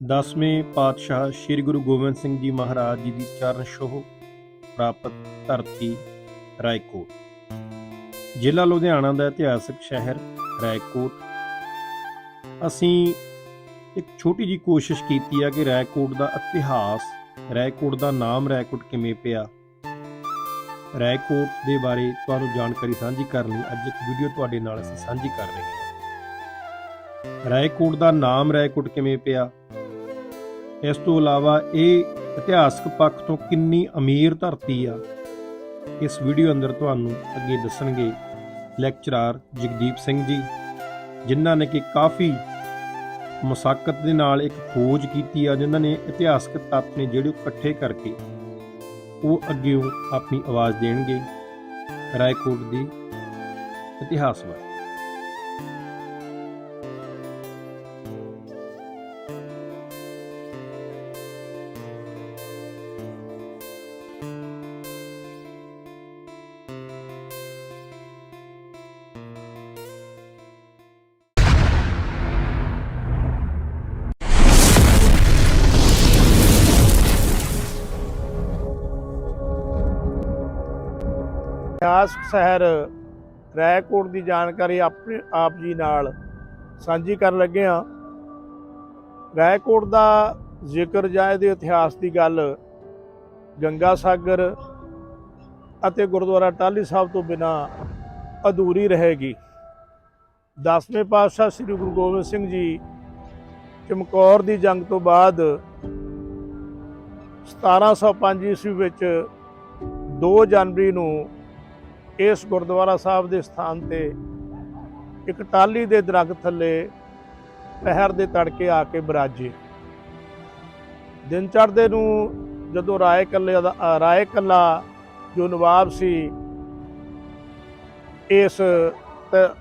ਦਸਵੇਂ ਪਾਤਸ਼ਾਹ ਸ੍ਰੀ ਗੁਰੂ ਗੋਬਿੰਦ ਸਿੰਘ ਜੀ ਮਹਾਰਾਜ ਜੀ ਦੀ ਚਰਨ ਛੋਹ ਪ੍ਰਾਪਤ ਧਰਤੀ ਰਾਏਕੋਟ। ਜ਼ਿਲ੍ਹਾ ਲੁਧਿਆਣਾ ਦਾ ਇਤਿਹਾਸਕ ਸ਼ਹਿਰ ਰਾਏਕੋਟ। ਅਸੀਂ ਇੱਕ ਛੋਟੀ ਜੀ ਕੋਸ਼ਿਸ਼ ਕੀਤੀ ਆ ਕਿ ਰਾਏਕੋਟ ਦਾ ਇਤਿਹਾਸ, ਰਾਏਕੋਟ ਦਾ ਨਾਮ ਰਾਏਕੋਟ ਕਿਵੇਂ ਪਿਆ, ਰਾਏਕੋਟ ਦੇ ਬਾਰੇ ਤੁਹਾਨੂੰ ਜਾਣਕਾਰੀ ਸਾਂਝੀ ਕਰਨ ਲਈ ਅੱਜ ਇੱਕ ਵੀਡੀਓ ਤੁਹਾਡੇ ਨਾਲ ਅਸੀਂ ਸਾਂਝੀ ਕਰ ਰਹੇ ਹਾਂ। ਰਾਏਕੋਟ ਦਾ ਨਾਮ ਰਾਏਕੋਟ ਕਿਵੇਂ ਪਿਆ ਇਸ ਤੋਂ ਇਲਾਵਾ ਇਹ ਇਤਿਹਾਸਕ ਪੱਖ ਤੋਂ ਕਿੰਨੀ ਅਮੀਰ ਧਰਤੀ ਆ, ਇਸ ਵੀਡੀਓ ਅੰਦਰ ਤੁਹਾਨੂੰ ਅੱਗੇ ਦੱਸਣਗੇ ਲੈਕਚਰਾਰ ਜਗਦੀਪ ਸਿੰਘ ਜੀ, ਜਿਨ੍ਹਾਂ ਨੇ ਕਿ ਕਾਫੀ ਮੁਸਾਕਤ ਦੇ ਨਾਲ ਇੱਕ ਖੋਜ ਕੀਤੀ ਆ, ਜਿਨ੍ਹਾਂ ਨੇ ਇਤਿਹਾਸਕ ਤੱਤ ਨੇ ਜਿਹੜੇ ਉਹ ਇਕੱਠੇ ਕਰਕੇ ਉਹ ਅੱਗੇ ਆਪਣੀ ਆਵਾਜ਼ ਦੇਣਗੇ ਰਾਏਕੋਟ ਦੀ ਇਤਿਹਾਸ ਬਾਰੇ। ਇਤਿਹਾਸਕ ਸ਼ਹਿਰ ਰੈਕੋਟ ਦੀ ਜਾਣਕਾਰੀ ਆਪਣੇ ਆਪ ਜੀ ਨਾਲ ਸਾਂਝੀ ਕਰਨ ਲੱਗੇ ਹਾਂ। ਰੈਕੋਟ ਦਾ ਜ਼ਿਕਰ ਜਾਂ ਇਹਦੇ ਇਤਿਹਾਸ ਦੀ ਗੱਲ ਗੰਗਾ ਸਾਗਰ ਅਤੇ ਗੁਰਦੁਆਰਾ ਟਾਹਲੀ ਸਾਹਿਬ ਤੋਂ ਬਿਨਾ ਅਧੂਰੀ ਰਹੇਗੀ। ਦਸਵੇਂ ਪਾਤਸ਼ਾਹ ਸ੍ਰੀ ਗੁਰੂ ਗੋਬਿੰਦ ਸਿੰਘ ਜੀ ਚਮਕੌਰ ਦੀ ਜੰਗ ਤੋਂ ਬਾਅਦ 1705 ਈਸਵੀ ਵਿੱਚ 2 ਜਨਵਰੀ ਨੂੰ ਇਸ ਗੁਰਦੁਆਰਾ ਸਾਹਿਬ ਦੇ ਸਥਾਨ ਤੇ ਇੱਕ ਟਾਲੀ ਦੇ ਦਰਖਤ ਥੱਲੇ ਪਹਿਰ ਦੇ ਤੜਕੇ ਆ ਕੇ ਬਰਾਜੇ। ਦਿਨ ਚੜ੍ਹਦੇ ਨੂੰ ਜਦੋਂ ਰਾਏ ਕੱਲੇ ਦਾ ਰਾਏ ਕੱਲਾ ਜੋ ਨਵਾਬ ਸੀ, ਇਸ ਤ-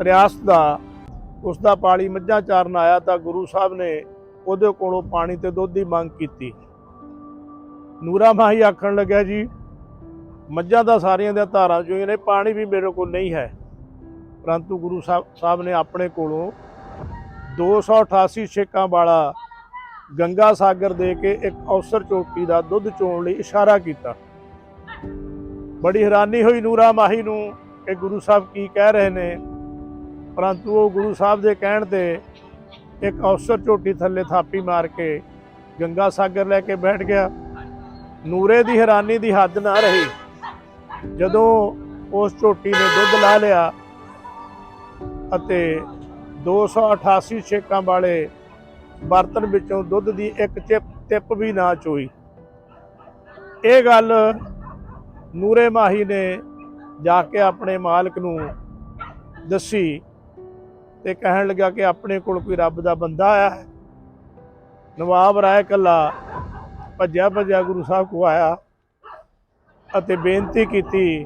ਰਿਆਸਤ ਦਾ, ਉਸ ਦਾ ਪਾਲੀ ਮੱਝਾਂ ਚਾਰਨ ਆਇਆ ਤਾਂ ਗੁਰੂ ਸਾਹਿਬ ਨੇ ਉਹਦੇ ਕੋਲੋਂ ਪਾਣੀ ਤੇ ਦੁੱਧ ਦੀ ਮੰਗ ਕੀਤੀ। ਨੂਰਾ ਮਾਹੀ ਆਖਣ ਲੱਗਿਆ, ਜੀ ਮੱਝਾਂ ਦਾ ਸਾਰੀਆਂ ਦੀਆਂ ਧਾਰਾਂ ਚੋਈਆਂ ਨੇ, ਪਾਣੀ ਵੀ ਮੇਰੇ ਕੋਲ ਨਹੀਂ ਹੈ। ਪਰੰਤੂ ਗੁਰੂ ਸਾਹਿਬ ਸਾਹਿਬ ਨੇ ਆਪਣੇ ਕੋਲੋਂ 288 ਛੇਕਾਂ ਵਾਲਾ ਗੰਗਾ ਸਾਗਰ ਦੇ ਕੇ ਇੱਕ ਅਵਸਰ ਚੋਟੀ ਦਾ ਦੁੱਧ ਚੋਣ ਲਈ ਇਸ਼ਾਰਾ ਕੀਤਾ। ਬੜੀ ਹੈਰਾਨੀ ਹੋਈ ਨੂਰਾ ਮਾਹੀ ਨੂੰ ਕਿ ਗੁਰੂ ਸਾਹਿਬ ਕੀ ਕਹਿ ਰਹੇ ਨੇ। ਪਰੰਤੂ ਉਹ ਗੁਰੂ ਸਾਹਿਬ ਦੇ ਕਹਿਣ ਤੇ ਇੱਕ ਅਵਸਰ ਚੋਟੀ ਥੱਲੇ ਥਾਪੀ ਮਾਰ ਕੇ ਗੰਗਾ ਸਾਗਰ ਲੈ ਕੇ ਬੈਠ ਗਿਆ। ਨੂਰੇ ਦੀ ਹੈਰਾਨੀ ਦੀ ਹੱਦ ਨਾ ਰਹੀ। ਜਦੋਂ ਉਸ ਝੋਟੀ ਨੇ ਦੁੱਧ ਲਾ ਲਿਆ ਅਤੇ 288 ਛੇਕਾਂ ਵਾਲੇ ਬਰਤਨ ਵਿੱਚੋਂ ਦੁੱਧ ਦੀ ਇੱਕ ਚਿਪ ਟਿਪ ਵੀ ਨਾ ਚੋਈ। ਇਹ ਗੱਲ ਨੂਰੇ ਮਾਹੀ ਨੇ ਜਾ ਕੇ ਆਪਣੇ ਮਾਲਕ ਨੂੰ ਦੱਸੀ ਤੇ ਕਹਿਣ ਲੱਗਾ ਕਿ ਆਪਣੇ ਕੋਲ ਕੋਈ ਰੱਬ ਦਾ ਬੰਦਾ ਆਇਆ ਹੈ। ਨਵਾਬ ਰਾਏ ਕੱਲਾ ਭੱਜਿਆ ਭੱਜਿਆ ਗੁਰੂ ਸਾਹਿਬ ਕੋ ਆਇਆ। ਅਤੇ ਬੇਨਤੀ ਕੀਤੀ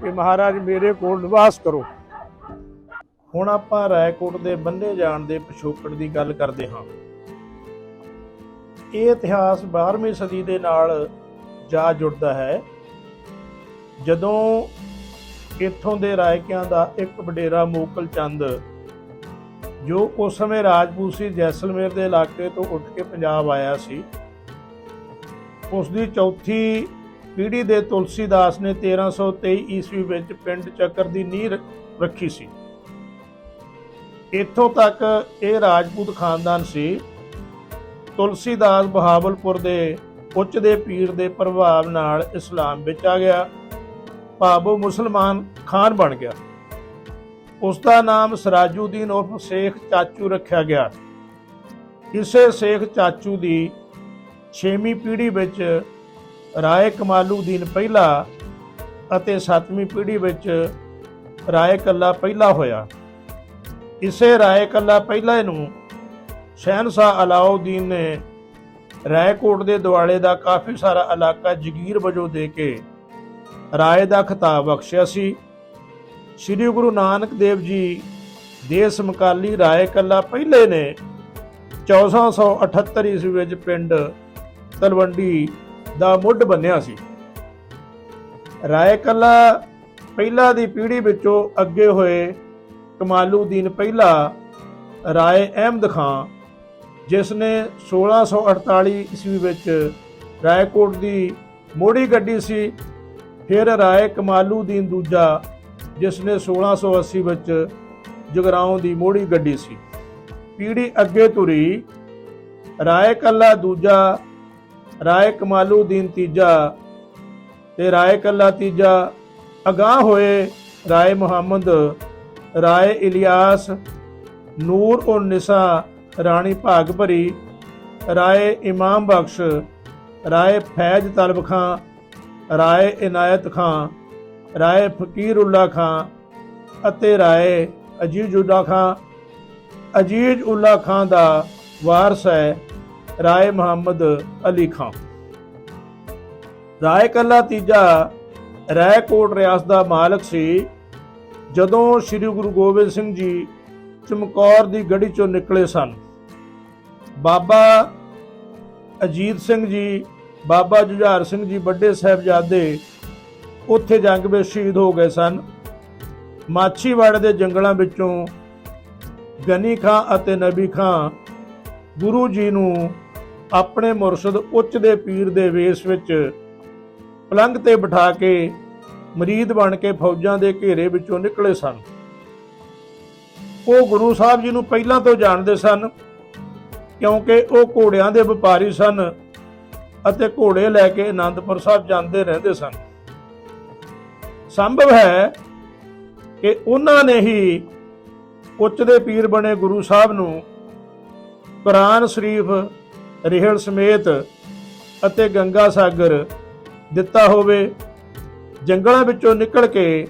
ਕਿ ਮਹਾਰਾਜ ਮੇਰੇ ਕੋਲ ਨਿਵਾਸ ਕਰੋ। ਹੁਣ ਆਪਾਂ ਰਾਏਕੋਟ ਦੇ ਬੰਨੇ ਜਾਣ ਦੇ ਪਿਛੋਕੜ ਦੀ ਗੱਲ ਕਰਦੇ ਹਾਂ। ਇਹ ਇਤਿਹਾਸ 12ਵੀਂ ਸਦੀ ਦੇ ਨਾਲ ਜਾ ਜੁੜਦਾ ਹੈ। ਜਦੋਂ ਇੱਥੋਂ ਦੇ ਰਾਇਕਿਆਂ ਦਾ ਇੱਕ ਵਡੇਰਾ ਮੋਕਲ ਚੰਦ, ਜੋ ਉਸ ਸਮੇਂ ਰਾਜਪੂਸੀ ਜੈਸਲਮੇਰ ਦੇ ਇਲਾਕੇ ਤੋਂ ਉੱਠ ਕੇ ਪੰਜਾਬ ਆਇਆ ਸੀ ਉਸ ਦੀ ਚੌਥੀ ਪੀੜ੍ਹੀ ਦੇ ਤੁਲਸੀਦਾਸ ਨੇ 1323 ਈਸਵੀ ਵਿੱਚ ਪਿੰਡ ਚੱਕਰ ਦੀ ਨੀਂਹ ਰੱਖੀ ਸੀ। ਇੱਥੋਂ ਤੱਕ ਇਹ ਰਾਜਪੂਤ ਖਾਨਦਾਨ ਸੀ। ਤੁਲਸੀਦਾਸ ਬਹਾਵਲਪੁਰ ਦੇ ਉੱਚ ਦੇ ਪੀਰ ਦੇ ਪ੍ਰਭਾਵ ਨਾਲ ਇਸਲਾਮ ਵਿੱਚ ਆ ਗਿਆ। ਭਾਵੋ ਮੁਸਲਮਾਨ ਖਾਨ ਬਣ ਗਿਆ। ਉਸ ਦਾ ਨਾਮ ਸਰਾਜੂਦੀਨ ਉਰਫ ਸ਼ੇਖ ਚਾਚੂ ਰੱਖਿਆ ਗਿਆ। ਇਸੇ ਸ਼ੇਖ ਚਾਚੂ ਦੀ 6ਵੀਂ ਪੀੜ੍ਹੀ ਵਿੱਚ ਰਾਏ ਕਮਾਲੂਦੀਨ ਪਹਿਲਾ ਅਤੇ 7ਵੀਂ ਪੀੜ੍ਹੀ ਵਿੱਚ ਰਾਏ ਕੱਲਾ ਪਹਿਲਾ ਹੋਇਆ। ਇਸੇ ਰਾਏ ਕੱਲਾ ਪਹਿਲਾ ਨੂੰ ਸ਼ਹਿਨशाह ਅਲਾਉਦੀਨ ਨੇ ਰਾਏਕੋਟ ਦੇ ਦੁਆਲੇ ਦਾ ਕਾਫੀ ਸਾਰਾ ਇਲਾਕਾ ਜਗੀਰ ਵਜੋਂ ਦੇ ਕੇ ਰਾਏ ਦਾ ਖਿਤਾਬ ਬਖਸ਼ਿਆ ਸੀ। ਸ੍ਰੀ ਗੁਰੂ ਨਾਨਕ ਦੇਵ ਜੀ ਦੇ ਸਮਕਾਲੀ ਰਾਏ ਕੱਲਾ ਪਹਿਲੇ ਨੇ 1478 ਈਸਵੀ ਵਿੱਚ ਪਿੰਡ ਤਲਵੰਡੀ ਦਾ ਮੁੱਢ ਬੰਨਿਆ ਸੀ। ਰਾਏ ਕੱਲਾ ਪਹਿਲਾ ਦੀ ਪੀੜ੍ਹੀ ਵਿੱਚੋਂ ਅੱਗੇ ਹੋਏ ਕਮਾਲੂਦੀਨ ਪਹਿਲਾ ਰਾਏ ਅਹਿਮਦ ਖਾਂ, ਜਿਸ ਨੇ 1648 ਈਸਵੀ ਵਿੱਚ ਰਾਏਕੋਟ ਦੀ ਮੋੜੀ ਗੱਡੀ ਸੀ, ਫਿਰ ਰਾਏ ਕਮਾਲੂਦੀਨ ਦੂਜਾ, ਜਿਸ ਨੇ 1680 ਵਿੱਚ ਜਗਰਾਉਂ ਦੀ ਮੋੜੀ ਗੱਡੀ ਸੀ। ਪੀੜੀ ਅੱਗੇ ਤੁਰੀ ਰਾਏ ਕੱਲਾ ਦੂਜਾ ਰਾਏ ਕਮਾਲੂਦੀਨ ਤੀਜਾ ਤੇ ਰਾਏ ਕੱਲਾ ਤੀਜਾ। ਅਗਾਹ ਹੋਏ ਰਾਏ ਮੁਹੰਮਦ, ਰਾਏ ਇਲਿਆਸ, ਨੂਰ ਉਨ ਨਿਸਾ, ਰਾਣੀ ਭਾਗ ਭਰੀ, ਰਾਏ ਇਮਾਮ ਬਖਸ਼, ਰਾਏ ਫੈਜ਼ ਤਲਬ ਖਾਂ, ਰਾਏ ਇਨਾਇਤ ਖਾਂ, ਰਾਏ ਫਕੀਰੁੱਲਾ ਖਾਂ ਅਤੇ ਰਾਏ ਅਜੀਜ਼ੁੱਲਾ ਖਾਂ। ਅਜੀਜ਼ ਉल्ला ਖਾਂ ਦਾ ਵਾਰਸ ਹੈ ਰਾਏ ਮੁਹੰਮਦ ਅਲੀ ਖਾਂ। ਰਾਏ ਕੱਲਾ ਤੀਜਾ ਰਾਏਕੋਟ ਰਿਆਸਤ ਦਾ ਮਾਲਕ ਸੀ। ਜਦੋਂ ਸ੍ਰੀ ਗੁਰੂ ਗੋਬਿੰਦ ਸਿੰਘ ਜੀ ਚਮਕੌਰ ਦੀ ਗੜੀ ਚੋਂ ਨਿਕਲੇ ਸਨ, ਬਾਬਾ ਅਜੀਤ ਸਿੰਘ ਜੀ, ਬਾਬਾ ਜੁਝਾਰ ਸਿੰਘ ਜੀ ਵੱਡੇ ਸਾਹਿਬਜ਼ਾਦੇ ਉੱਥੇ ਜੰਗ ਵਿੱਚ ਸ਼ਹੀਦ ਹੋ ਗਏ ਸਨ। ਮਾਛੀਵਾੜੇ ਦੇ ਜੰਗਲਾਂ ਵਿੱਚੋਂ ਗਨੀ ਖਾਂ ਅਤੇ ਨਬੀ ਖਾਂ ਗੁਰੂ ਜੀ ਨੂੰ ਆਪਣੇ ਮੁਰਸ਼ਦ ਉੱਚ ਦੇ ਪੀਰ ਦੇ ਵੇਸ ਵਿੱਚ ਪਲੰਘ ਤੇ ਬਿਠਾ ਕੇ ਮਰੀਦ ਬਣ ਕੇ ਫੌਜਾਂ ਦੇ ਘੇਰੇ ਵਿੱਚੋਂ ਨਿਕਲੇ ਸਨ। ਉਹ ਗੁਰੂ ਸਾਹਿਬ ਜੀ ਨੂੰ ਪਹਿਲਾਂ ਤੋਂ ਜਾਣਦੇ ਸਨ, ਕਿਉਂਕਿ ਉਹ ਘੋੜਿਆਂ ਦੇ ਵਪਾਰੀ ਸਨ ਅਤੇ ਘੋੜੇ ਲੈ ਕੇ ਆਨੰਦਪੁਰ ਸਾਹਿਬ ਜਾਂਦੇ ਰਹਿੰਦੇ ਸਨ। ਸੰਭਵ ਹੈ ਕਿ ਉਹਨਾਂ ਨੇ ਹੀ ਉੱਚ ਦੇ ਪੀਰ ਬਣੇ ਗੁਰੂ ਸਾਹਿਬ ਨੂੰ ਕੁਰਾਨ ਸ਼ਰੀਫ ਰਹਿਲ ਸਮੇਤ ਅਤੇ ਗੰਗਾ ਸਾਗਰ ਦਿੱਤਾ ਹੋਵੇ। ਜੰਗਲਾਂ ਵਿੱਚੋਂ ਨਿਕਲ ਕੇ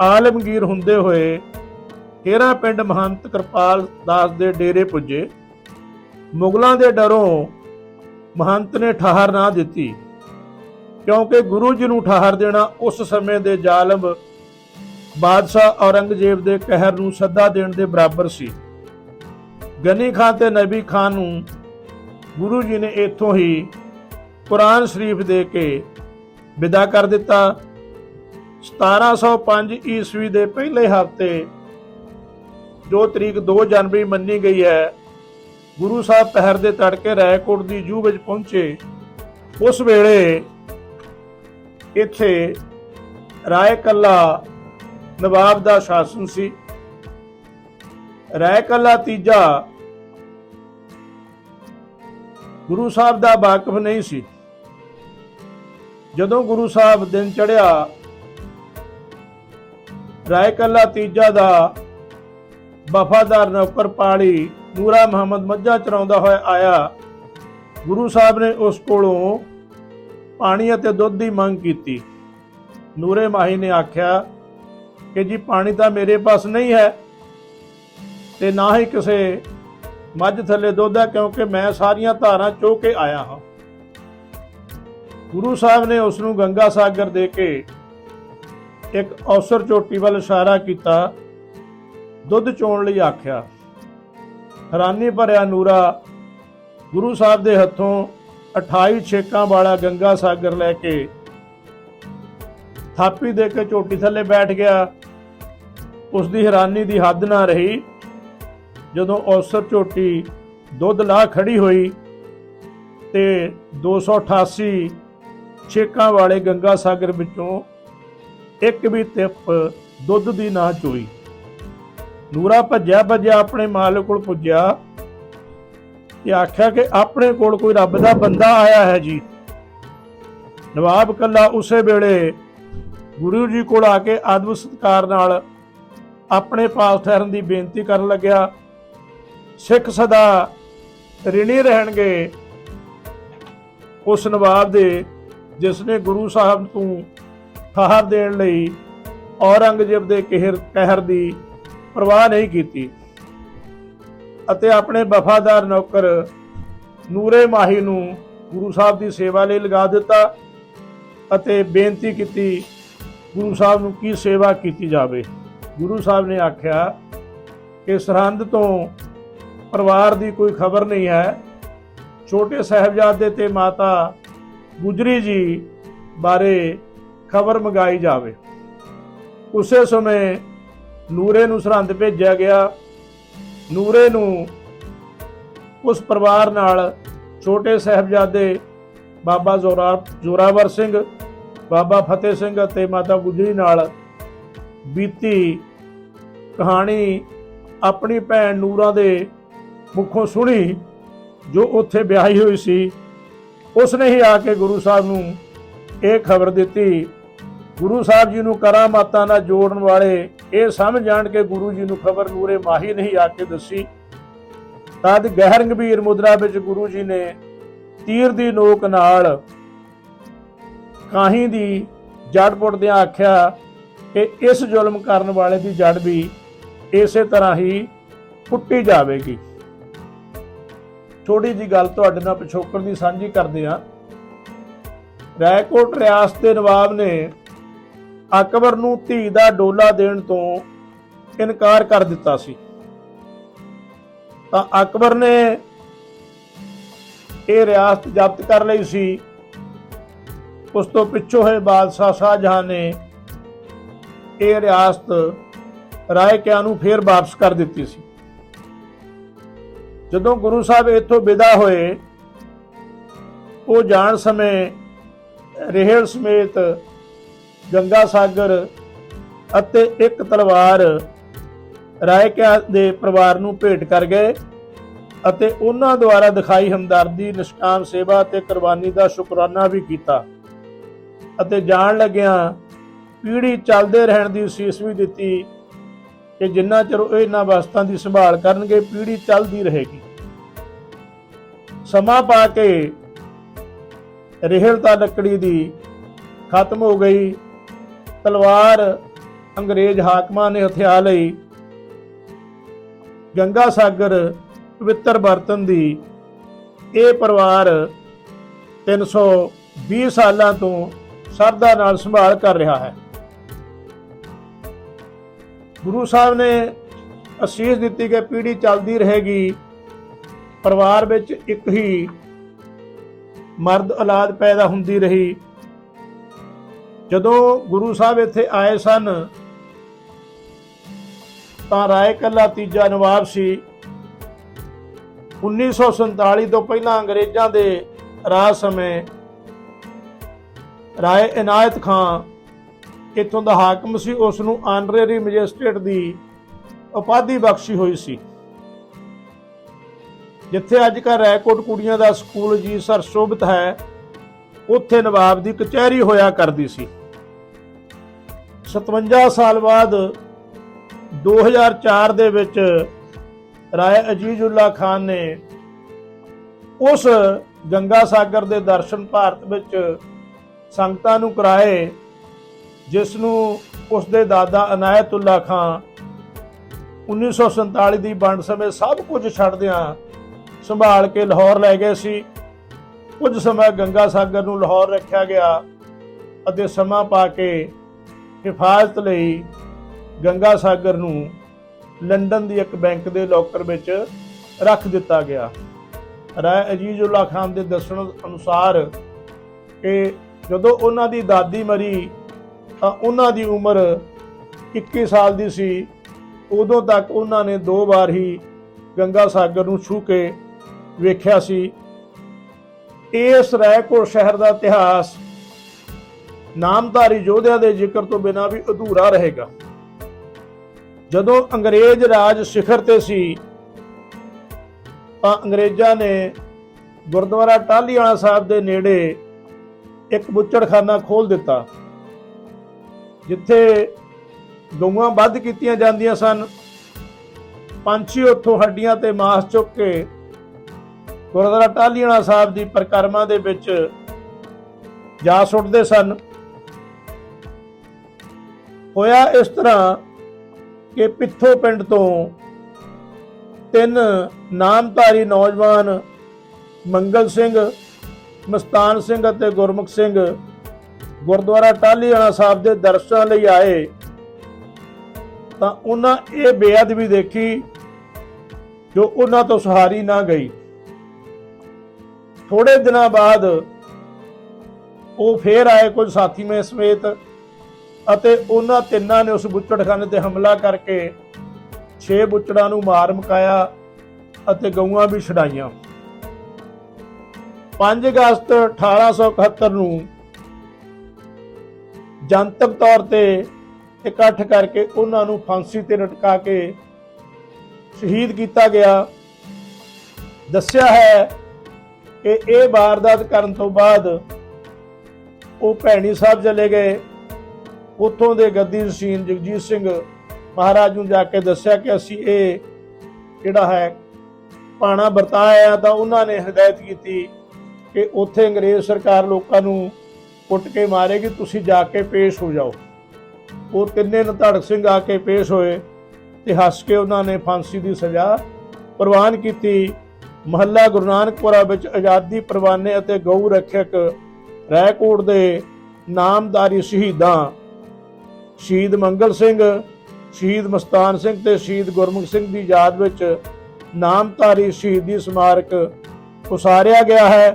ਆਲਮਗੀਰ ਹੁੰਦੇ ਹੋਏ ਤੇਰਾ ਪਿੰਡ ਮਹੰਤ ਕਿਰਪਾਲ ਦਾਸ ਦੇ ਡੇਰੇ ਪੁੱਜੇ। ਮੁਗਲਾਂ ਦੇ ਡਰੋਂ ਮਹੰਤ ਨੇ ਠਾਹਰ ਨਾ ਦਿੱਤੀ, ਕਿਉਂਕਿ ਗੁਰੂ ਜੀ ਨੂੰ ਠਾਹਰ ਦੇਣਾ ਉਸ ਸਮੇਂ ਦੇ ਜ਼ਾਲਮ ਬਾਦਸ਼ਾਹ ਔਰੰਗਜ਼ੇਬ ਦੇ ਕਹਿਰ ਨੂੰ ਸੱਦਾ ਦੇਣ ਦੇ ਬਰਾਬਰ ਸੀ। ਗਨੀ ਖਾਨ ਤੇ ਨਬੀ ਖਾਨ ਨੂੰ ਗੁਰੂ ਜੀ ਨੇ ਇੱਥੋਂ ਹੀ ਕੁਰਾਨ ਸ਼ਰੀਫ ਦੇ ਕੇ ਵਿਦਾ ਕਰ ਦਿੱਤਾ। 1705 ਈਸਵੀ ਦੇ ਪਹਿਲੇ ਹਫ਼ਤੇ ਜੋ ਤਰੀਕ 2 ਜਨਵਰੀ ਮੰਨੀ ਗਈ ਹੈ, ਗੁਰੂ ਸਾਹਿਬ ਪਹਿਰ ਦੇ ਤੜਕੇ ਰਾਏਕੋਟ ਦੀ ਜੂ ਵਿੱਚ ਪਹੁੰਚੇ। ਉਸ ਵੇਲੇ ਇੱਥੇ ਰਾਏ ਕੱਲਾ ਨਵਾਬ ਦਾ ਸ਼ਾਸਨ ਸੀ। ਰਾਏ ਕੱਲਾ ਤੀਜਾ ਗੁਰੂ ਸਾਹਿਬ ਦਾ ਵਾਕਫ ਨਹੀਂ ਸੀ। ਜਦੋਂ ਗੁਰੂ ਸਾਹਿਬ ਦਿਨ ਚੜਿਆ ਰਾਏ ਕੱਲਾ ਤੀਜਾ ਦਾ ਵਫਾਦਾਰ ਨੌਕਰ ਪਾਲੀ ਨੂਰਾ ਮੁਹੰਮਦ ਮੱਝਾਂ ਚਰਾਉਂਦਾ ਹੋਇਆ ਆਇਆ, ਗੁਰੂ ਸਾਹਿਬ ਨੇ ਉਸ ਕੋਲੋਂ ਪਾਣੀ ਅਤੇ ਦੁੱਧ ਦੀ ਮੰਗ ਕੀਤੀ। ਨੂਰੇ ਮਾਹੀ ਨੇ ਆਖਿਆ ਕਿ ਜੀ ਪਾਣੀ ਤਾਂ ਮੇਰੇ ਪਾਸ ਨਹੀਂ ਹੈ ਤੇ ਨਾ ਹੀ ਕਿਸੇ ਮੱਝ ਥੱਲੇ ਦੁੱਧ ਹੈ ਕਿਉਂਕਿ ਮੈਂ ਸਾਰੀਆਂ ਧਾਰਾਂ ਚੋ ਕੇ ਆਇਆ ਹਾਂ। ਗੁਰੂ ਸਾਹਿਬ ਨੇ ਉਸ ਨੂੰ ਗੰਗਾ ਸਾਗਰ ਦੇ ਕੇ ਇੱਕ ਔਸਰ ਚੋਟੀ ਵੱਲ ਇਸ਼ਾਰਾ ਕੀਤਾ, ਦੁੱਧ ਚੋਣ ਲਈ ਆਖਿਆ, ਹੈਰਾਨੀ ਭਰਿਆ ਨੂਰਾ, ਗੁਰੂ ਸਾਹਿਬ ਦੇ ਹੱਥੋਂ 28 ਛੇਕਾਂ ਵਾਲਾ ਗੰਗਾ ਸਾਗਰ ਲੈ ਕੇ ਥਾਪੀ ਦੇ ਕੇ ਚੋਟੀ ਥੱਲੇ ਬੈਠ ਗਿਆ। ਉਸ ਦੀ ਹੈਰਾਨੀ ਦੀ ਹੱਦ ਨਾ ਰਹੀ। ਜਦੋਂ ਔਸਰ ਝੋਟੀ ਦੁੱਧ ਲਾ ਖੜੀ ਹੋਈ ਤੇ 288 ਛੇਕਾਂ ਵਾਲੇ ਗੰਗਾ ਸਾਗਰ ਵਿੱਚੋਂ ਇੱਕ ਵੀ ਟਿਪ ਦੁੱਧ ਦੀ ਨਾ ਚੋਈ। ਨੂਰਾ ਭੱਜਿਆ ਭੱਜਿਆ ਆਪਣੇ ਮਾਲਕ ਕੋਲ ਪੁੱਜਿਆ ਤੇ ਆਖਿਆ ਕਿ ਆਪਣੇ ਕੋਲ ਕੋਈ ਰੱਬ ਦਾ ਬੰਦਾ ਆਇਆ ਹੈ ਜੀ। ਨਵਾਬ ਕੱਲਾ ਉਸੇ ਵੇਲੇ ਗੁਰੂ ਜੀ ਕੋਲ ਆ ਕੇ ਆਦਮ ਸਤਕਾਰ ਨਾਲ ਆਪਣੇ ਪਾਸ ਠਹਿਰਨ ਦੀ ਬੇਨਤੀ ਕਰਨ ਲੱਗਿਆ। ਸਿੱਖ ਸਦਾ ਰਿਣੀ ਰਹਿਣਗੇ। ਉਸ ਨਵਾਬ ਦੇ, ਜਿਸ ਨੇ ਗੁਰੂ ਸਾਹਿਬ ਤੋਂ ਠਾਹਰ ਦੇਣ ਲਈ ਔਰੰਗਜ਼ੇਬ ਦੇ ਕਹਿਰ ਕਹਿਰ ਦੀ ਪਰਵਾਹ ਨਹੀਂ ਕੀਤੀ ਅਤੇ ਆਪਣੇ ਵਫਾਦਾਰ ਨੌਕਰ ਨੂਰੇ ਮਾਹੀ ਨੂੰ ਗੁਰੂ ਸਾਹਿਬ ਦੀ ਸੇਵਾ ਲਈ ਲਗਾ ਦਿੱਤਾ ਅਤੇ ਬੇਨਤੀ ਕੀਤੀ, ਗੁਰੂ ਸਾਹਿਬ ਨੂੰ ਕੀ ਸੇਵਾ ਕੀਤੀ ਜਾਵੇ? ਗੁਰੂ ਸਾਹਿਬ ਨੇ ਆਖਿਆ ਕਿ ਸਰਹੰਦ ਤੋਂ ਪਰਿਵਾਰ ਦੀ ਕੋਈ ਖਬਰ ਨਹੀਂ ਹੈ। ਛੋਟੇ ਸਾਹਿਬਜ਼ਾਦੇ ਤੇ ਮਾਤਾ ਗੁਜਰੀ ਜੀ ਬਾਰੇ ਖਬਰ ਮੰਗਾਈ ਜਾਵੇ। ਉਸੇ ਸਮੇਂ ਨੂਰੇ ਨੂੰ ਸਰਹੰਦ ਭੇਜਿਆ ਗਿਆ। ਨੂਰੇ ਨੂੰ ਉਸ ਪਰਿਵਾਰ ਨਾਲ ਛੋਟੇ ਸਾਹਿਬਜ਼ਾਦੇ ਬਾਬਾ ਜ਼ੋਰਾ ਜ਼ੋਰਾਵਰ ਸਿੰਘ, ਬਾਬਾ ਫਤਿਹ ਸਿੰਘ ਅਤੇ ਮਾਤਾ ਗੁਜਰੀ ਨਾਲ ਬੀਤੀ ਕਹਾਣੀ ਆਪਣੀ ਭੈਣ ਨੂਰਾ ਦੇ ਮੁਖੋਂ ਸੁਣੀ, ਜੋ ਉੱਥੇ ਵਿਆਹੀ ਹੋਈ ਸੀ ਉਸ ਨੇ ਹੀ ਆ ਕੇ ਗੁਰੂ ਸਾਹਿਬ ਨੂੰ ਇਹ ਖਬਰ ਦਿੱਤੀ, ਗੁਰੂ ਸਾਹਿਬ ਜੀ ਨੂੰ ਕਰਾਮਾਤਾਂ ਨਾਲ ਜੋੜਨ ਵਾਲੇ, ਇਹ ਸਮਝ ਜਾਣ ਕੇ ਗੁਰੂ ਜੀ ਨੂੰ ਖਬਰ ਨੂਰੇ ਮਾਹੀ ਨਹੀਂ ਆ ਕੇ ਦੱਸੀ। ਤਦ ਗਹਿਰ ਗੰਭੀਰ ਮੁਦਰਾ ਵਿੱਚ ਗੁਰੂ ਜੀ ਨੇ ਤੀਰ ਦੀ ਨੋਕ ਨਾਲ ਕਾਹੀ ਦੀ ਜੜ ਪੁੱਟਦਿਆਂ ਆਖਿਆ ਕਿ ਇਸ ਜ਼ੁਲਮ ਕਰਨ ਵਾਲੇ ਦੀ ਜੜ ਵੀ ਇਸੇ ਤਰ੍ਹਾਂ ਹੀ ਪੁੱਟੀ ਜਾਵੇਗੀ। ਥੋੜੀ ਜੀ ਗੱਲ ਤੁਹਾਡੇ ਨਾਲ ਪਿਛੋਕੜ ਦੀ ਸਾਂਝੀ ਕਰਦੇ ਹਾਂ। ਰਾਏਕੋਟ ਰਿਆਸਤ ਦੇ ਨਵਾਬ ਨੇ ਅਕਬਰ ਨੂੰ ਧੀ ਦਾ ਡੋਲਾ ਦੇਣ ਤੋਂ ਇਨਕਾਰ ਕਰ ਦਿੱਤਾ ਸੀ। ਤਾਂ ਅਕਬਰ ਨੇ ਇਹ ਰਿਆਸਤ ਜ਼ਬਤ ਕਰ ਲਈ ਸੀ। ਉਸ ਤੋਂ ਪਿੱਛੋਂ ਹੋਏ ਬਾਦਸ਼ਾਹ ਸ਼ਾਹਜਹਾਂ ਨੇ ਇਹ ਰਿਆਸਤ ਰਾਏ ਰਾਏਕਿਆਂ ਨੂੰ ਫੇਰ ਵਾਪਸ ਕਰ ਦਿੱਤੀ ਸੀ। ਜਦੋਂ ਗੁਰੂ ਸਾਹਿਬ ਇੱਥੋਂ ਵਿਦਾ ਹੋਏ, ਉਹ ਜਾਣ ਸਮੇਂ ਰਹਿਲ ਸਮੇਤ ਗੰਗਾ ਸਾਗਰ ਅਤੇ ਇੱਕ ਤਲਵਾਰ ਰਾਏਕਿਆਂ ਦੇ ਪਰਿਵਾਰ ਨੂੰ ਭੇਟ ਕਰ ਗਏ ਅਤੇ ਉਹਨਾਂ ਦੁਆਰਾ ਦਿਖਾਈ ਹਮਦਰਦੀ, ਨਿਸ਼ਕਾਮ ਸੇਵਾ ਤੇ ਕੁਰਬਾਨੀ ਦਾ ਸ਼ੁਕਰਾਨਾ ਵੀ ਕੀਤਾ। ਅਤੇ ਜਾਣ ਲੱਗਿਆਂ ਪੀੜ੍ਹੀ ਚੱਲਦੇ ਰਹਿਣ ਦੀ ਸੀਸ ਵੀ ਦਿੱਤੀ ਕਿ ਜਿੰਨਾ ਚਿਰ ਉਹ ਇਹਨਾਂ ਵਸਤਾਂ ਦੀ ਸੰਭਾਲ ਕਰਨਗੇ, ਪੀੜ੍ਹੀ ਚੱਲਦੀ ਰਹੇਗੀ। ਸਮਾਂ ਪਾ ਕੇ ਰਹਿਲਤਾ ਲੱਕੜੀ ਦੀ ਖਤਮ ਹੋ ਗਈ। ਤਲਵਾਰ ਅੰਗਰੇਜ਼ ਹਾਕਮਾਂ ਨੇ ਹਥਿਆ ਲਈ ਗੰਗਾ ਸਾਗਰ ਪਵਿੱਤਰ ਬਰਤਨ ਦੀ ਇਹ ਪਰਿਵਾਰ 320 ਸਾਲਾਂ ਤੋਂ ਸਰਦਾ ਨਾਲ ਸੰਭਾਲ ਕਰ ਰਿਹਾ ਹੈ। ਗੁਰੂ ਸਾਹਿਬ ਨੇ ਅਸੀਸ ਦਿੱਤੀ ਕਿ ਪੀੜੀ ਚੱਲਦੀ ਰਹੇਗੀ। ਪਰਿਵਾਰ ਵਿੱਚ ਇੱਕ ਹੀ ਮਰਦ ਔਲਾਦ ਪੈਦਾ ਹੁੰਦੀ ਰਹੀ। ਜਦੋਂ ਗੁਰੂ ਸਾਹਿਬ ਇੱਥੇ ਆਏ ਸਨ, ਤਾਂ ਰਾਏ ਕੱਲਾ ਤੀਜਾ ਨਵਾਬ ਸੀ। 1947 ਤੋਂ ਪਹਿਲਾਂ ਅੰਗਰੇਜ਼ਾਂ ਦੇ ਰਾਜ ਸਮੇਂ ਰਾਏ ਇਨਾਇਤ ਖਾਨ ਇੱਥੋਂ ਦਾ ਹਾਕਮ ਸੀ ਉਸ ਨੂੰ ਆਨਰੇਰੀ ਮੈਜਿਸਟ੍ਰੇਟ ਦੀ ਉਪਾਧੀ ਬਖਸ਼ੀ ਹੋਈ ਸੀ। ਜਿੱਥੇ ਅੱਜ ਕੱਲ੍ਹ ਰੈਕੋਟ ਕੁੜੀਆਂ ਦਾ ਸਕੂਲ ਜੀ ਸਰ ਸ਼ੋਭਿਤ ਹੈ, ਉੱਥੇ ਨਵਾਬ ਦੀ ਕਚਹਿਰੀ ਹੋਇਆ ਕਰਦੀ ਸੀ। 57 ਸਾਲ ਬਾਅਦ 2004 ਦੇ ਵਿੱਚ ਰਾਏ ਅਜੀਜ਼ੁੱਲਾ ਖਾਨ ਨੇ ਉਸ ਗੰਗਾ ਸਾਗਰ ਦੇ ਦਰਸ਼ਨ ਭਾਰਤ ਵਿੱਚ ਸੰਗਤਾਂ ਨੂੰ ਕਰਾਏ। ਜਿਸ ਨੂੰ ਉਸ ਦੇ ਦਾਦਾ ਅਨਾਇਤੁੱਲਾ ਖਾਨ 1947 ਦੀ ਵੰਡ ਸਮੇਂ ਸਭ ਕੁਝ ਛੱਡਦਿਆਂ ਸੰਭਾਲ ਕੇ ਲਾਹੌਰ ਲੈ ਗਏ ਸੀ। ਕੁਝ ਸਮਾਂ ਗੰਗਾ ਸਾਗਰ ਨੂੰ ਲਾਹੌਰ ਰੱਖਿਆ ਗਿਆ ਅਤੇ ਸਮਾਂ ਪਾ ਕੇ ਹਿਫਾਜ਼ਤ ਲਈ ਗੰਗਾ ਸਾਗਰ ਨੂੰ ਲੰਡਨ ਦੀ ਇੱਕ ਬੈਂਕ ਦੇ ਲੋਕਰ ਵਿੱਚ ਰੱਖ ਦਿੱਤਾ ਗਿਆ। ਰਾਏ ਅਜੀਜ਼ੁੱਲਾ ਖਾਨ ਦੇ ਦੱਸਣ ਅਨੁਸਾਰ ਕਿ ਜਦੋਂ ਉਹਨਾਂ ਦੀ ਦਾਦੀ ਮਰੀ ਤਾਂ ਉਹਨਾਂ ਦੀ ਉਮਰ 21 ਸਾਲ ਦੀ ਸੀ। ਉਦੋਂ ਤੱਕ ਉਹਨਾਂ ਨੇ ਦੋ ਵਾਰ ਹੀ ਗੰਗਾ ਸਾਗਰ ਨੂੰ ਛੂ ਕੇ ਵੇਖਿਆ ਸੀ। ਇਸ ਰਾਏਕੋਟ ਸ਼ਹਿਰ ਦਾ ਇਤਿਹਾਸ ਨਾਮਧਾਰੀ ਯੋਧਿਆਂ ਦੇ ਜ਼ਿਕਰ ਤੋਂ ਬਿਨਾਂ ਵੀ ਅਧੂਰਾ ਰਹੇਗਾ। ਜਦੋਂ ਅੰਗਰੇਜ਼ ਰਾਜ ਸਿਖਰ ਤੇ ਸੀ, ਤਾਂ ਅੰਗਰੇਜ਼ਾਂ ਨੇ ਗੁਰਦੁਆਰਾ ਟਾਹਲੀਵਾਲਾ ਸਾਹਿਬ ਦੇ ਨੇੜੇ ਇੱਕ ਬੁੱਚੜਖਾਨਾ ਖੋਲ ਦਿੱਤਾ। ਜਿੱਥੇ ਗਊਆਂ ਵੱਧ ਕੀਤੀਆਂ ਜਾਂਦੀਆਂ ਸਨ, ਪੰਛੀ ਉੱਥੋਂ ਹੱਡੀਆਂ ਤੇ ਮਾਸ ਚੁੱਕ ਕੇ ਗੁਰਦੁਆਰਾ ਟਾਹਲੀਵਾਲਾ ਸਾਹਿਬ ਦੀ ਪਰਿਕਰਮਾ ਦੇ ਵਿੱਚ ਜਾ ਸੁੱਟਦੇ ਸਨ। ਹੋਇਆ ਇਸ ਤਰ੍ਹਾਂ ਕਿ ਪਿੱਥੋ ਪਿੰਡ ਤੋਂ ਤਿੰਨ ਨਾਮਧਾਰੀ ਨੌਜਵਾਨ ਮੰਗਲ ਸਿੰਘ, ਮਸਤਾਨ ਸਿੰਘ ਅਤੇ ਗੁਰਮੁਖ ਸਿੰਘ ਗੁਰਦੁਆਰਾ ਟਾਹਲੀਵਾਲਾ ਸਾਹਿਬ ਦੇ ਦਰਸ਼ਨਾਂ ਲਈ ਆਏ, ਤਾਂ ਉਹਨਾਂ ਇਹ ਬੇਅਦਬੀ ਦੇਖੀ ਜੋ ਉਹਨਾਂ ਤੋਂ ਸਹਾਰੀ ਨਾ ਗਈ। ਥੋੜੇ ਦਿਨਾਂ ਬਾਅਦ ਉਹ ਫੇਰ ਆਏ ਕੁਝ ਸਾਥੀਆਂ ਸਮੇਤ ਅਤੇ ਉਹਨਾਂ ਤਿੰਨਾਂ ਨੇ ਉਸ ਬੁੱਚੜਖਾਨੇ ਤੇ ਹਮਲਾ ਕਰਕੇ 6 ਬੁੱਚੜਾਂ ਨੂੰ ਮਾਰ ਮੁਕਾਇਆ ਅਤੇ ਗਊਆਂ ਵੀ ਛਡਾਈਆਂ। 5 ਅਗਸਤ 1871 ਨੂੰ ਜਨਤਕ ਤੌਰ ਤੇ ਇਕੱਠ ਕਰਕੇ ਉਹਨਾਂ ਨੂੰ ਫਾਂਸੀ ਤੇ ਲਟਕਾ ਕੇ ਸ਼ਹੀਦ ਕੀਤਾ ਗਿਆ। ਦੱਸਿਆ ਹੈ ਕਿ ਇਹ ਵਾਰਦਾਤ ਕਰਨ ਤੋਂ ਬਾਅਦ ਉਹ ਭੈਣੀ ਸਾਹਿਬ ਚਲੇ ਗਏ। ਉੱਥੋਂ ਦੇ ਗੱਦੀ ਰਸੀਨ ਜਗਜੀਤ ਸਿੰਘ ਮਹਾਰਾਜ ਨੂੰ ਜਾ ਕੇ ਦੱਸਿਆ ਕਿ ਅਸੀਂ ਇਹ ਜਿਹੜਾ ਹੈ ਪਾਣਾ ਵਰਤਾਇਆ ਤਾਂ ਉਹਨਾਂ ਨੇ ਹਦਾਇਤ ਕੀਤੀ ਕਿ ਉੱਥੇ ਅੰਗਰੇਜ਼ ਸਰਕਾਰ ਲੋਕਾਂ ਨੂੰ ਕੁੱਟ ਕੇ ਮਾਰੇ ਕਿ ਤੁਸੀਂ ਜਾ ਕੇ ਪੇਸ਼ ਹੋ ਜਾਓ। ਉਹ ਤਿੰਨੇ ਨਧੜਕ ਸਿੰਘ ਆ ਕੇ ਪੇਸ਼ ਹੋਏ ਤੇ ਹੱਸ ਕੇ ਉਹਨਾਂ ਨੇ ਫਾਂਸੀ ਦੀ ਸਜ਼ਾ ਪ੍ਰਵਾਨ ਕੀਤੀ। ਮਹੱਲਾ ਗੁਰੂ ਨਾਨਕਪੁਰਾ ਵਿੱਚ ਆਜ਼ਾਦੀ ਪ੍ਰਵਾਨੇ ਅਤੇ ਗਊ ਰੱਖਿਅਕ ਰਾਏਕੋਟ ਦੇ ਨਾਮਦਾਰੀ ਸ਼ਹੀਦਾਂ ਸ਼ਹੀਦ ਮੰਗਲ ਸਿੰਘ, ਸ਼ਹੀਦ ਮਸਤਾਨ ਸਿੰਘ ਤੇ ਸ਼ਹੀਦ ਗੁਰਮੁਖ ਸਿੰਘ ਦੀ ਯਾਦ ਵਿੱਚ ਨਾਮਧਾਰੀ ਸ਼ਹੀਦੀ ਸਮਾਰਕ ਉਸਾਰਿਆ ਗਿਆ ਹੈ।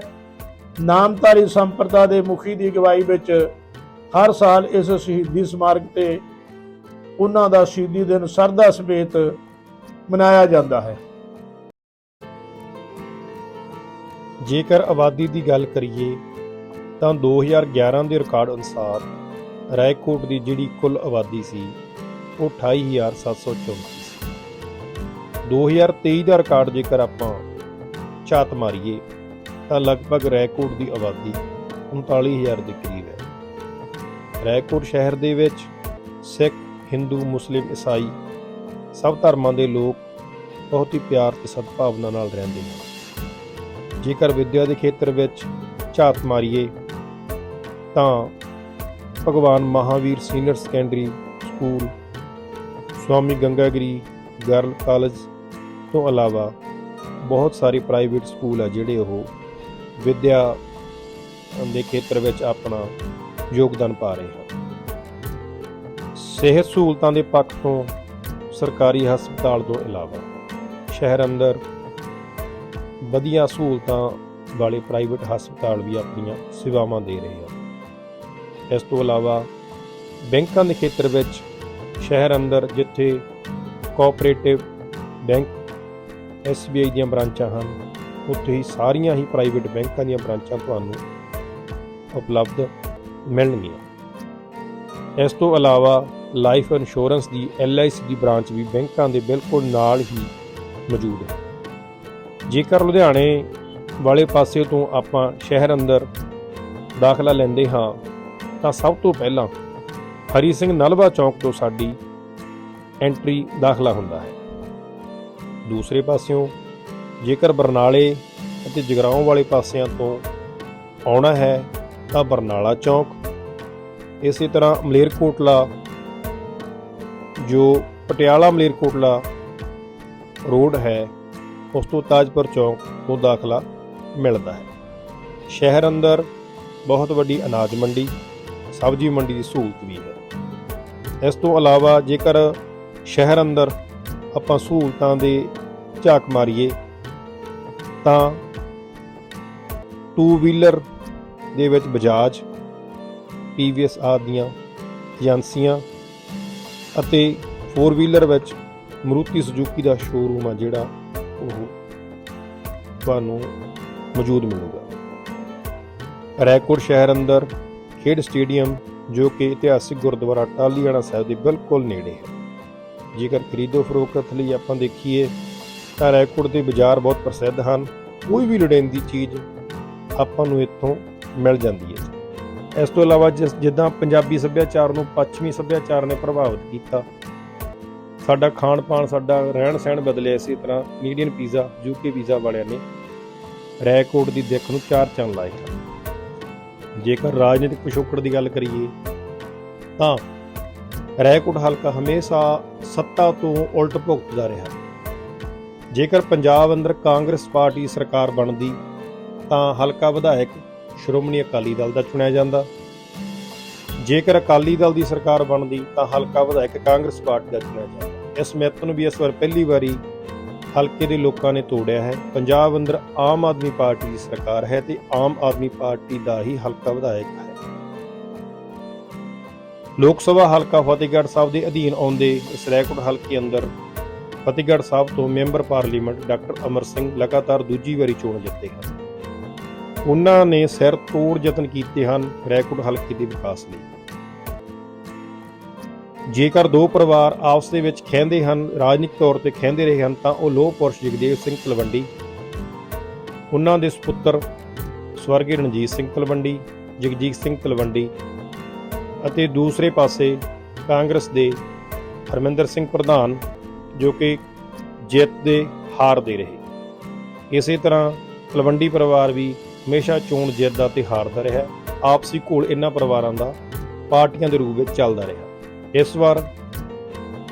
ਨਾਮਧਾਰੀ ਸੰਪਰਦਾ ਦੇ ਮੁਖੀ ਦੀ ਅਗਵਾਈ ਵਿੱਚ ਹਰ ਸਾਲ ਇਸ ਸ਼ਹੀਦੀ ਸਮਾਰਕ ਤੇ ਉਹਨਾਂ ਦਾ ਸ਼ਹੀਦੀ ਦਿਨ ਸਰਦਾ ਸਮੇਤ ਮਨਾਇਆ ਜਾਂਦਾ ਹੈ। ਜੇਕਰ ਆਬਾਦੀ ਦੀ ਗੱਲ ਕਰੀਏ, ਤਾਂ 2011 ਦੇ ਰਿਕਾਰਡ ਅਨੁਸਾਰ ਰਾਏਕੋਟ ਦੀ ਜਿਹੜੀ ਕੁੱਲ ਆਬਾਦੀ ਸੀ, ਉਹ 28734 ਸੀ 2023 ਦਾ ਰਿਕਾਰਡ ਜੇਕਰ ਆਪਾਂ ਝਾਤ ਮਾਰੀਏ ਤਾਂ ਲਗਭਗ ਰੈਕੋਟ ਦੀ ਆਬਾਦੀ 39000 ਦੇ ਕਰੀਬ ਹੈ। ਰੈਕੋਟ ਸ਼ਹਿਰ ਦੇ ਵਿੱਚ ਸਿੱਖ, ਹਿੰਦੂ, ਮੁਸਲਿਮ, ਈਸਾਈ ਸਭ ਧਰਮਾਂ ਦੇ ਲੋਕ ਬਹੁਤ ਹੀ ਪਿਆਰ ਤੇ ਸਦਭਾਵਨਾ ਨਾਲ ਰਹਿੰਦੇ ਹਨ ਜੇਕਰ ਵਿੱਦਿਆ ਦੇ ਖੇਤਰ ਵਿੱਚ ਝਾਤ ਮਾਰੀਏ, ਤਾਂ ਭਗਵਾਨ Mahavir senior secondary school, Swami Gangagiri girl college ਤੋਂ ਇਲਾਵਾ ਬਹੁਤ ਸਾਰੇ ਪ੍ਰਾਈਵੇਟ ਸਕੂਲ ਆ ਜਿਹੜੇ ਉਹ ਵਿੱਦਿਆ ਦੇ ਖੇਤਰ ਵਿੱਚ ਆਪਣਾ ਯੋਗਦਾਨ ਪਾ ਰਹੇ ਹਨ ਸਿਹਤ ਸਹੂਲਤਾਂ ਦੇ ਪੱਖ ਤੋਂ ਸਰਕਾਰੀ ਹਸਪਤਾਲ ਤੋਂ ਇਲਾਵਾ ਸ਼ਹਿਰ ਅੰਦਰ ਵਧੀਆ ਸਹੂਲਤਾਂ ਵਾਲੇ ਪ੍ਰਾਈਵੇਟ ਹਸਪਤਾਲ ਵੀ ਆਪਣੀਆਂ ਸੇਵਾਵਾਂ ਦੇ ਰਹੇ ਹਨ ਇਸ ਤੋਂ ਇਲਾਵਾ ਬੈਂਕਾਂ ਦੇ ਖੇਤਰ ਵਿੱਚ ਸ਼ਹਿਰ ਅੰਦਰ ਜਿੱਥੇ ਕੋਆਪਰੇਟਿਵ ਬੈਂਕ SBI ਦੀਆਂ ਬ੍ਰਾਂਚਾਂ ਹਨ ਉੱਥੇ ਹੀ ਸਾਰੀਆਂ ਹੀ ਪ੍ਰਾਈਵੇਟ ਬੈਂਕਾਂ ਦੀਆਂ ਬ੍ਰਾਂਚਾਂ ਤੁਹਾਨੂੰ ਉਪਲਬਧ ਮਿਲਣਗੀਆਂ। ਇਸ ਤੋਂ ਇਲਾਵਾ ਲਾਈਫ ਇੰਸ਼ੋਰੈਂਸ ਦੀ LIC ਦੀ ਬ੍ਰਾਂਚ ਵੀ ਬੈਂਕਾਂ ਦੇ ਬਿਲਕੁਲ ਨਾਲ ਹੀ ਮੌਜੂਦ ਹੈ। ਜੇਕਰ ਲੁਧਿਆਣੇ ਵਾਲੇ ਪਾਸੇ ਤੋਂ ਆਪਾਂ ਸ਼ਹਿਰ ਅੰਦਰ ਦਾਖਲਾ ਲੈਂਦੇ ਹਾਂ, ਤਾਂ ਸਭ ਤੋਂ ਪਹਿਲਾਂ ਹਰੀ ਸਿੰਘ ਨਲਵਾ ਚੌਂਕ ਤੋਂ ਸਾਡੀ ਐਂਟਰੀ ਦਾਖਲਾ ਹੁੰਦਾ ਹੈ। ਦੂਸਰੇ ਪਾਸਿਓਂ ਜੇਕਰ ਬਰਨਾਲੇ ਅਤੇ ਜਗਰਾਉਂ ਵਾਲੇ ਪਾਸਿਆਂ ਤੋਂ ਆਉਣਾ ਹੈ, ਤਾਂ ਬਰਨਾਲਾ ਚੌਂਕ। ਇਸੇ ਤਰ੍ਹਾਂ ਮਲੇਰਕੋਟਲਾ, ਜੋ ਪਟਿਆਲਾ ਮਲੇਰਕੋਟਲਾ ਰੋਡ ਹੈ, ਉਸ ਤੋਂ ਤਾਜਪੁਰ ਚੌਂਕ ਤੋਂ ਦਾਖਲਾ ਮਿਲਦਾ ਹੈ। ਸ਼ਹਿਰ ਅੰਦਰ ਬਹੁਤ ਵੱਡੀ ਅਨਾਜ ਮੰਡੀ, ਸਬਜ਼ੀ ਮੰਡੀ ਦੀ ਸਹੂਲਤ ਵੀ ਹੈ। ਇਸ ਤੋਂ ਇਲਾਵਾ ਜੇਕਰ ਸ਼ਹਿਰ ਅੰਦਰ ਆਪਾਂ ਸਹੂਲਤਾਂ ਦੇ ਝਾਕ ਮਾਰੀਏ ਤਾਂ ਟੂ ਵੀਲਰ ਦੇ ਵਿੱਚ ਬਜਾਜ TVS ਆਦੀਆਂ ਏਜੰਸੀਆਂ ਅਤੇ ਫੋਰ ਵੀਲਰ ਵਿੱਚ ਮਰੂਤੀ ਸੁਜ਼ੂਕੀ ਦਾ ਸ਼ੋਰੂਮ ਆ ਜਿਹੜਾ ਉਹ ਤੁਹਾਨੂੰ ਮੌਜੂਦ ਮਿਲੂਗਾ। ਰੈਕੋਰਡ ਸ਼ਹਿਰ ਅੰਦਰ ਖੇਡ ਸਟੇਡੀਅਮ ਜੋ ਕਿ ਇਤਿਹਾਸਿਕ ਗੁਰਦੁਆਰਾ ਟਾਲੀਆਣਾ ਸਾਹਿਬ ਦੇ ਬਿਲਕੁਲ ਨੇੜੇ ਹੈ। ਜੇਕਰ ਖਰੀਦੋ ਫਰੋਖਤ ਲਈ ਆਪਾਂ ਦੇਖੀਏ ਤਾਂ ਰੈਕੋਟ ਦੇ ਬਾਜ਼ਾਰ ਬਹੁਤ ਪ੍ਰਸਿੱਧ ਹਨ। ਕੋਈ ਵੀ ਲੋੜੀਂਦੀ ਚੀਜ਼ ਆਪਾਂ ਨੂੰ ਇੱਥੋਂ ਮਿਲ ਜਾਂਦੀ ਹੈ। ਇਸ ਤੋਂ ਇਲਾਵਾ ਜਿਸ ਜਿੱਦਾਂ ਪੰਜਾਬੀ ਸੱਭਿਆਚਾਰ ਨੂੰ ਪੱਛਮੀ ਸੱਭਿਆਚਾਰ ਨੇ ਪ੍ਰਭਾਵਿਤ ਕੀਤਾ। ਸਾਡਾ ਖਾਣ ਪਾਣ ਸਾਡਾ ਰਹਿਣ ਸਹਿਣ ਬਦਲਿਆ ਇਸੇ ਤਰ੍ਹਾਂ ਕੈਨੇਡੀਅਨ ਪੀਜ਼ਾ ਯੂਕੇ ਪੀਜ਼ਾ ਵਾਲਿਆਂ ਨੇ ਰੈਕੋਟ ਦੀ ਦਿੱਖ ਨੂੰ ਚਾਰ ਚੰਨ ਲਾਏ ਜੇਕਰ ਰਾਜਨੀਤਿਕ ਪਿਛੋਕੜ ਦੀ ਗੱਲ ਕਰੀਏ, ਤਾਂ ਰੈਕੋਟ ਹਲਕਾ ਹਮੇਸ਼ਾ ਸੱਤਾ ਤੋਂ ਉਲਟ ਭੁਗਤਦਾ ਰਿਹਾ। ਜੇਕਰ ਪੰਜਾਬ ਅੰਦਰ ਕਾਂਗਰਸ ਪਾਰਟੀ ਸਰਕਾਰ ਬਣਦੀ, ਤਾਂ ਹਲਕਾ ਵਿਧਾਇਕ ਸ਼੍ਰੋਮਣੀ ਅਕਾਲੀ ਦਲ ਦਾ ਚੁਣਿਆ ਜਾਂਦਾ। ਜੇਕਰ ਅਕਾਲੀ ਦਲ ਦੀ ਸਰਕਾਰ ਬਣਦੀ, ਤਾਂ ਹਲਕਾ ਵਿਧਾਇਕ ਕਾਂਗਰਸ ਪਾਰਟੀ ਦਾ ਚੁਣਿਆ ਜਾਂਦਾ। ਇਸ ਮਿੱਤ ਨੂੰ ਵੀ ਇਸ ਵਾਰ ਪਹਿਲੀ ਵਾਰੀ ਹਲਕੇ ਦੇ ਲੋਕਾਂ ਨੇ ਤੋੜਿਆ ਹੈ। ਪੰਜਾਬ ਅੰਦਰ ਆਮ ਆਦਮੀ ਪਾਰਟੀ ਦੀ ਸਰਕਾਰ ਹੈ ਤੇ ਆਮ ਆਦਮੀ ਪਾਰਟੀ ਦਾ ਹੀ ਹਲਕਾ ਵਿਧਾਇਕ ਹੈ। ਲੋਕ ਸਭਾ ਹਲਕਾ ਫਤਿਹਗੜ੍ਹ ਸਾਹਿਬ ਦੇ ਅਧੀਨ ਆਉਂਦੇ ਇਸ ਰੈਕੋਰਡ ਹਲਕੇ ਅੰਦਰ ਫਤਿਹਗੜ੍ਹ ਸਾਹਿਬ ਤੋਂ member parliament doctor Amar Singh ਲਗਾਤਾਰ ਦੂਜੀ ਵਾਰੀ ਚੋਣ ਜਿੱਤੇ ਹਨ। ਉਹਨਾਂ ਨੇ ਸਿਰ ਤੋੜ ਯਤਨ ਕੀਤੇ ਹਨ ਰੈਕੋਟ ਹਲਕੇ ਦੇ ਵਿਕਾਸ ਲਈ। ਜੇਕਰ ਦੋ ਪਰਿਵਾਰ ਆਪਸ ਦੇ ਵਿੱਚ ਖਹਿੰਦੇ ਹਨ, ਰਾਜਨੀਤਿਕ ਤੌਰ ਤੇ ਖਹਿੰਦੇ ਰਹੇ ਹਨ, ਤਾਂ ਉਹ ਲੋਹ ਪੁਰਸ਼ ਜਗਦੇਵ ਸਿੰਘ ਤਲਵੰਡੀ, ਉਹਨਾਂ ਦੇ ਸੁਪੁੱਤਰ ਸਵਰਗੀ ਰਣਜੀਤ ਸਿੰਘ ਤਲਵੰਡੀ, ਜਗਜੀਤ ਸਿੰਘ ਤਲਵੰਡੀ ਅਤੇ ਦੂਸਰੇ ਪਾਸੇ ਕਾਂਗਰਸ ਦੇ ਹਰਮਿੰਦਰ ਸਿੰਘ ਪ੍ਰਧਾਨ ਜੋ ਕਿ ਜਿੱਤ ਦੇ ਹਾਰ ਦੇ ਰਹੇ। ਇਸੇ ਤਰ੍ਹਾਂ ਤਲਵੰਡੀ ਪਰਿਵਾਰ ਵੀ ਹਮੇਸ਼ਾ ਚੋਣ ਜਿੱਤ ਦਾ ਤੇ ਹਾਰਦਾ ਰਿਹਾ। ਆਪਸੀ ਘੋਲ ਇਹਨਾਂ ਪਰਿਵਾਰਾਂ ਦਾ ਪਾਰਟੀਆਂ ਦੇ ਰੂਪ ਵਿੱਚ ਚੱਲਦਾ ਰਿਹਾ। ਇਸ ਵਾਰ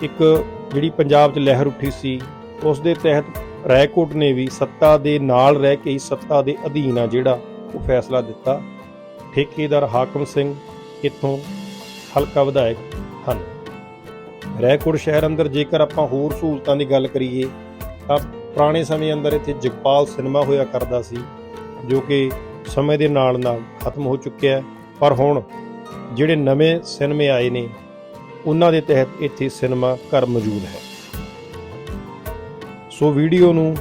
ਇੱਕ ਜਿਹੜੀ ਪੰਜਾਬ 'ਚ ਲਹਿਰ ਉੱਠੀ ਸੀ, ਉਸ ਦੇ ਤਹਿਤ ਰਾਏਕੋਟ ਨੇ ਵੀ ਸੱਤਾ ਦੇ ਨਾਲ ਰਹਿ ਕੇ ਹੀ ਸੱਤਾ ਦੇ ਅਧੀਨ ਆ ਜਿਹੜਾ ਉਹ ਫੈਸਲਾ ਦਿੱਤਾ। ਠੇਕੇਦਾਰ ਹਾਕਮ ਸਿੰਘ ਇੱਥੋਂ ਹਲਕਾ ਵਿਧਾਇਕ ਹਨ। ਰਾਏਕੋਟ ਸ਼ਹਿਰ ਅੰਦਰ ਜੇਕਰ ਆਪਾਂ ਹੋਰ ਸਹੂਲਤਾਂ ਦੀ ਗੱਲ ਕਰੀਏ, ਤਾਂ ਪੁਰਾਣੇ ਸਮੇਂ ਅੰਦਰ ਇੱਥੇ ਜਗਪਾਲ ਸਿਨੇਮਾ ਹੋਇਆ ਕਰਦਾ ਸੀ, ਜੋ ਕਿ ਸਮੇਂ ਦੇ ਨਾਲ ਨਾਲ ਖਤਮ ਹੋ ਚੁੱਕਿਆ ਹੈ। ਪਰ ਹੁਣ ਜਿਹੜੇ ਨਵੇਂ ਸਿਨੇਮੇ ਆਏ ਨੇ, ਉਹਨਾਂ ਦੇ ਤਹਿਤ ਇੱਥੇ ਸਿਨੇਮਾ ਘਰ ਮੌਜੂਦ ਹੈ। ਸੋ ਵੀਡੀਓ ਨੂੰ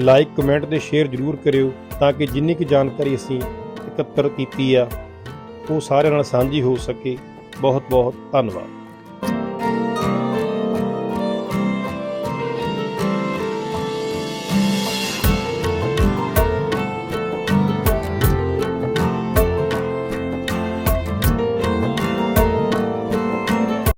ਲਾਈਕ, ਕਮੈਂਟ ਤੇ ਸ਼ੇਅਰ ਜ਼ਰੂਰ ਕਰਿਓ, ਤਾਂ ਕਿ ਜਿੰਨੀ ਕੁ ਜਾਣਕਾਰੀ ਅਸੀਂ ਇਕੱਤਰ ਕੀਤੀ ਆ, ਉਹ ਸਾਰਿਆਂ ਨਾਲ ਸਾਂਝੀ ਹੋ ਸਕੇ। ਬਹੁਤ ਬਹੁਤ ਧੰਨਵਾਦ।